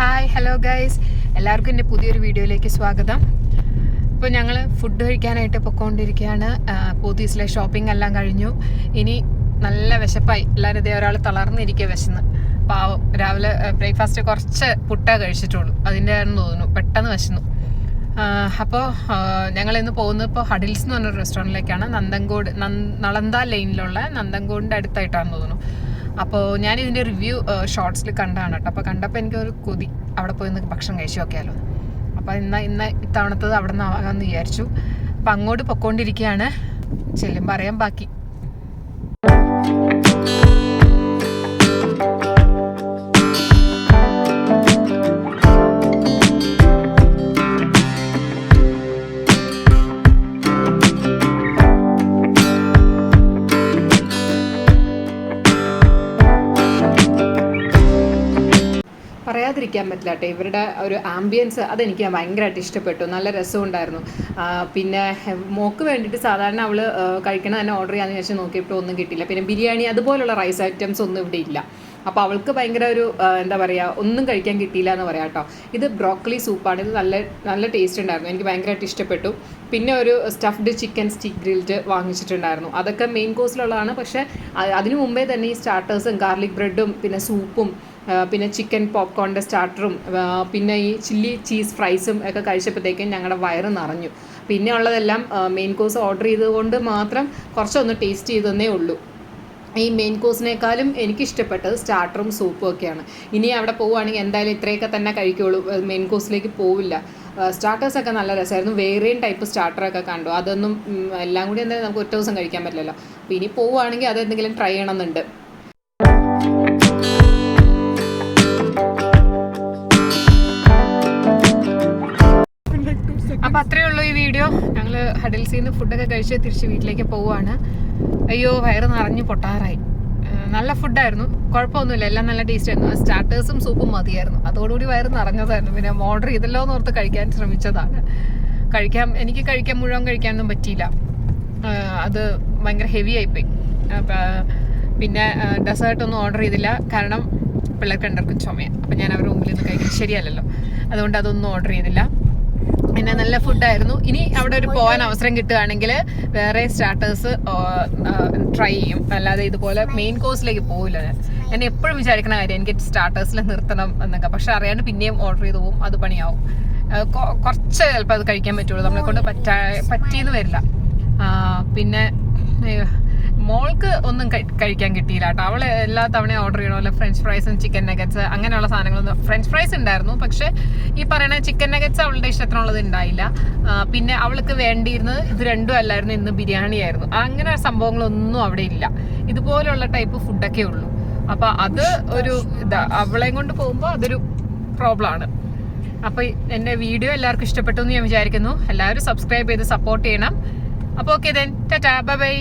Hi hello guys എല്ലാവർക്കും എന്റെ പുതിയൊരു വീഡിയോയിലേക്ക് സ്വാഗതം. ഇപ്പോൾ ഞങ്ങൾ ഫുഡ് കഴിക്കാനായിട്ട് പൊക്കോണ്ടിരിക്കുകയാണ്. ആ, പോത്തീസിലെ ഷോപ്പിംഗ് എല്ലാം കഴിഞ്ഞു. ഇനി നല്ല വിശപ്പായി. എല്ലാവരും ഇതേ ഒരാൾ തളർന്നിരിക്കുക വിശന്ന്. പാവം. രാവിലെ ബ്രേക്ക്ഫാസ്റ്റ് കുറച്ച് പുട്ട കഴിച്ചിട്ടുള്ളൂ. അതിന്റെ ആണെന്ന് തോന്നുന്നു. പെട്ടെന്ന് വിശന്നു. അപ്പോൾ ഞങ്ങൾ ഇന്ന് പോകുന്നത് ഇപ്പോൾ ഹഡിൽസ് എന്ന് പറഞ്ഞൊരു റെസ്റ്റോറന്റിലേക്കാണ് നന്ദൻകോട് നന്ദ നളന്ത ലൈനിലുള്ള നന്ദൻകോടിന്റെ അടുത്തായിട്ടാണെന്ന് തോന്നുന്നു. അപ്പോൾ ഞാൻ ഇതിന്റെ റിവ്യൂ ഷോർട്സിൽ കണ്ടാണ് കേട്ടോ. അപ്പോൾ കണ്ടപ്പോൾ എനിക്കൊരു കൊതി. അവിടെ പോയി ഒന്ന് ഭക്ഷണം കഴിച്ചു നോക്കിയാലോ അപ്പോൾ ഇന്ന് ഇന്ന് ഇത്തവണത്തത് അവിടെ നിന്ന് ആകാമെന്ന് വിചാരിച്ചു. അപ്പം അങ്ങോട്ട് പൊക്കോണ്ടിരിക്കുകയാണ് ചെല്ലും പറയാൻ ബാക്കി. പറയാതിരിക്കാൻ പറ്റില്ല കേട്ടോ. ഇവരുടെ ഒരു ആംബിയൻസ് അതെനിക്ക് ഭയങ്കരമായിട്ട് ഇഷ്ടപ്പെട്ടു. നല്ല രസമുണ്ടായിരുന്നു. പിന്നെ മോക്ക് വേണ്ടിയിട്ട് സാധാരണ അവൾ കഴിക്കണ തന്നെ ഓർഡർ ചെയ്യാന്ന് വെച്ചാൽ നോക്കിയിട്ട് ഒന്നും കിട്ടിയില്ല. പിന്നെ ബിരിയാണി അതുപോലുള്ള റൈസ് ഐറ്റംസ് ഒന്നും ഇവിടെ ഇല്ല. അപ്പോൾ അവൾക്ക് ഭയങ്കര ഒരു എന്താ പറയുക ഒന്നും കഴിക്കാൻ കിട്ടിയില്ല എന്ന് പറയാം കേട്ടോ. ഇത് ബ്രോക്കലി സൂപ്പാണ് ഇത് നല്ല നല്ല ടേസ്റ്റ് ഉണ്ടായിരുന്നു. എനിക്ക് ഭയങ്കരമായിട്ട് ഇഷ്ടപ്പെട്ടു. പിന്നെ ഒരു സ്റ്റഫ്ഡ് ചിക്കൻ സ്റ്റിക്ക് ഗ്രിൽഡ് വാങ്ങിച്ചിട്ടുണ്ടായിരുന്നു. അതൊക്കെ മെയിൻ കോഴ്സിലുള്ളതാണ് പക്ഷേ അതിനു മുമ്പേ തന്നെ ഈ സ്റ്റാർട്ടേഴ്സും ഗാർലിക് ബ്രെഡും പിന്നെ സൂപ്പും പിന്നെ ചിക്കൻ പോപ്കോണിന്റെ സ്റ്റാർട്ടറും പിന്നെ ഈ ചില്ലി ചീസ് ഫ്രൈസും ഒക്കെ കഴിച്ചപ്പോഴത്തേക്കും ഞങ്ങളുടെ വയറ് നിറഞ്ഞു. പിന്നെ ഉള്ളതെല്ലാം മെയിൻ കോഴ്സ് ഓർഡർ ചെയ്തുകൊണ്ട് മാത്രം കുറച്ചൊന്ന് ടേസ്റ്റ് ചെയ്തെന്നേ ഉള്ളൂ. ഈ മെയിൻ കോഴ്സിനേക്കാളും എനിക്ക് ഇഷ്ടപ്പെട്ടത് സ്റ്റാർട്ടറും സൂപ്പും ഒക്കെയാണ്. ഇനി അവിടെ പോവുകയാണെങ്കിൽ എന്തായാലും ഇത്രയൊക്കെ തന്നെ കഴിക്കുള്ളൂ. മെയിൻ കോഴ്സിലേക്ക് പോവില്ല. സ്റ്റാർട്ടേഴ്സൊക്കെ നല്ല രസമായിരുന്നു. വേറെയും ടൈപ്പ് സ്റ്റാർട്ടറൊക്കെ കണ്ടു. അതൊന്നും എല്ലാം കൂടി എന്തായാലും നമുക്ക് ഒറ്റ ദിവസം കഴിക്കാൻ പറ്റില്ലല്ലോ. അപ്പോൾ ഇനി പോവുകയാണെങ്കിൽ അതെന്തെങ്കിലും ട്രൈ ചെയ്യണമെന്നുണ്ട്. അപ്പൊ അത്രേ ഉള്ളൂ ഈ വീഡിയോ. ഞങ്ങൾ ഹഡിൽസിൽ നിന്ന് ഫുഡൊക്കെ കഴിച്ച് തിരിച്ച് വീട്ടിലേക്ക് പോവുകയാണ്. അയ്യോ വയറ് നിറഞ്ഞു പൊട്ടാറായി. നല്ല ഫുഡായിരുന്നു. കുഴപ്പമൊന്നുമില്ല. എല്ലാം നല്ല ടേസ്റ്റ് ആയിരുന്നു. സ്റ്റാർട്ടേഴ്സും സൂപ്പും മതിയായിരുന്നു. അതോടുകൂടി വയറ് നിറഞ്ഞതായിരുന്നു. പിന്നെ ഓർഡർ ചെയ്തല്ലോ എന്ന് ഓർത്ത് കഴിക്കാൻ ശ്രമിച്ചതാണ്. കഴിക്കാൻ എനിക്ക് കഴിക്കാൻ മുഴുവൻ കഴിക്കാനൊന്നും പറ്റിയില്ല. അത് ഭയങ്കര ഹെവി ആയിപ്പോയി. പിന്നെ ഡെസേർട്ടൊന്നും ഓർഡർ ചെയ്തില്ല. കാരണം പിള്ളേർക്ക് രണ്ടർക്കും ചുമയാണ് അപ്പം ഞാൻ അവരുടെ മുമ്പിൽ നിന്ന് കഴിക്കാൻ ശരിയല്ലല്ലോ. അതുകൊണ്ട് അതൊന്നും ഓർഡർ ചെയ്തില്ല. പിന്നെ നല്ല ഫുഡായിരുന്നു ഇനി അവിടെ ഒരു പോകാൻ അവസരം കിട്ടുകയാണെങ്കിൽ വേറെ സ്റ്റാർട്ടേഴ്സ് ട്രൈ ചെയ്യും. അല്ലാതെ ഇതുപോലെ മെയിൻ കോഴ്സിലേക്ക് പോകില്ല ഞാൻ. എപ്പോഴും വിചാരിക്കുന്ന കാര്യം എനിക്ക് സ്റ്റാർട്ടേഴ്സിൽ നിർത്തണം എന്നൊക്കെ. പക്ഷെ അറിയാണ്ട് പിന്നെയും ഓർഡർ ചെയ്ത് പോകും. അത് പണിയാവും. കുറച്ച് ചിലപ്പോൾ അത് കഴിക്കാൻ പറ്റുള്ളൂ. നമ്മളെ കൊണ്ട് പറ്റാ പറ്റിയെന്ന് വരില്ല. പിന്നെ മോൾക്ക് ഒന്നും കഴിക്കാൻ കിട്ടിയില്ല കേട്ടോ. അവൾ എല്ലാ തവണയും ഓർഡർ ചെയ്യണമല്ലോ ഫ്രഞ്ച് ഫ്രൈസും ചിക്കൻ നഗറ്റ്സ് അങ്ങനെയുള്ള സാധനങ്ങളൊന്നും ഫ്രഞ്ച് ഫ്രൈസ് ഉണ്ടായിരുന്നു. പക്ഷെ ഈ പറയുന്ന ചിക്കൻ നഗറ്റ്സ് അവളുടെ ഇഷ്ടത്തിനുള്ളത് ഉണ്ടായില്ല. പിന്നെ അവൾക്ക് വേണ്ടിയിരുന്നത് ഇത് രണ്ടും അല്ലായിരുന്നു ഇന്ന് ബിരിയാണി ആയിരുന്നു. അങ്ങനെ സംഭവങ്ങളൊന്നും അവിടെ ഇല്ല. ഇതുപോലെയുള്ള ടൈപ്പ് ഫുഡൊക്കെ ഉള്ളൂ. അപ്പൊ അത് ഒരു ഇതാ അവളെയും കൊണ്ട് പോകുമ്പോൾ അതൊരു പ്രോബ്ലം ആണ്. അപ്പോൾ എന്റെ വീഡിയോ എല്ലാവർക്കും ഇഷ്ടപ്പെട്ടു എന്ന് ഞാൻ വിചാരിക്കുന്നു. എല്ലാവരും സബ്സ്ക്രൈബ് ചെയ്ത് സപ്പോർട്ട് ചെയ്യണം. അപ്പോൾ okay then tata bye bye